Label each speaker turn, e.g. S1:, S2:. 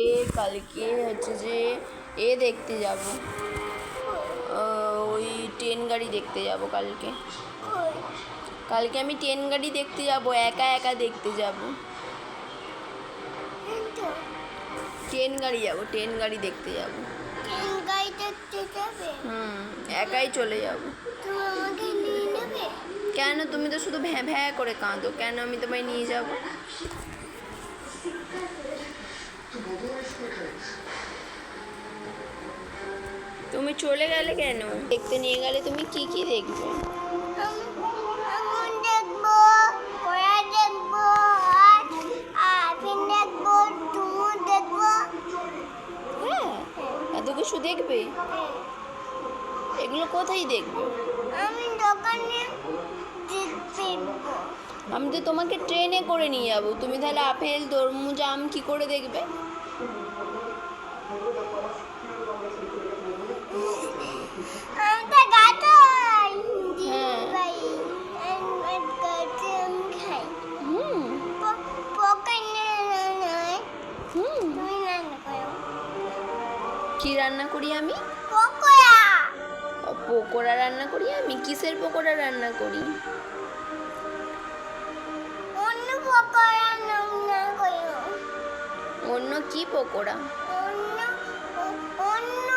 S1: এ কালকে হচ্ছে যে এ দেখতে যাব। ওই ট্রেন গাড়ি দেখতে যাব কালকে। কালকে আমি ট্রেন গাড়ি দেখতে যাব একা একা দেখতে যাব। ট্রেন গাড়ি যাব ট্রেন গাড়ি দেখতে যাব।
S2: গাড়ি দেখতে যাবে?
S1: হুম একাই চলে যাব।
S2: তুমি আমাকে নিয়ে নেবে?
S1: কেন? তুমি তো শুধু ভ্যাঁ ভ্যাঁ করে কাঁদো। কেন আমি তোমায় নিয়ে যাব? তুমি চলে গেলে কেন? দেখতে নিয়ে গেলে তুমি কি কি দেখবে? হ্যাঁ এত কিছু দেখবে? এগুলো কোথায় দেখবে?
S2: আমি দোকানে
S1: আমি তো তোমাকে ট্রেনে করে নিয়ে যাব। তুমি তাহলে আপেল তরমুজ আম কি করে দেখবে? কি রান্না করি আমি
S2: পকোড়া
S1: পকোড়া রান্না করি আমি কিসের পকোড়া রান্না করি
S2: কি পকোড়া?
S1: অন্য অন্য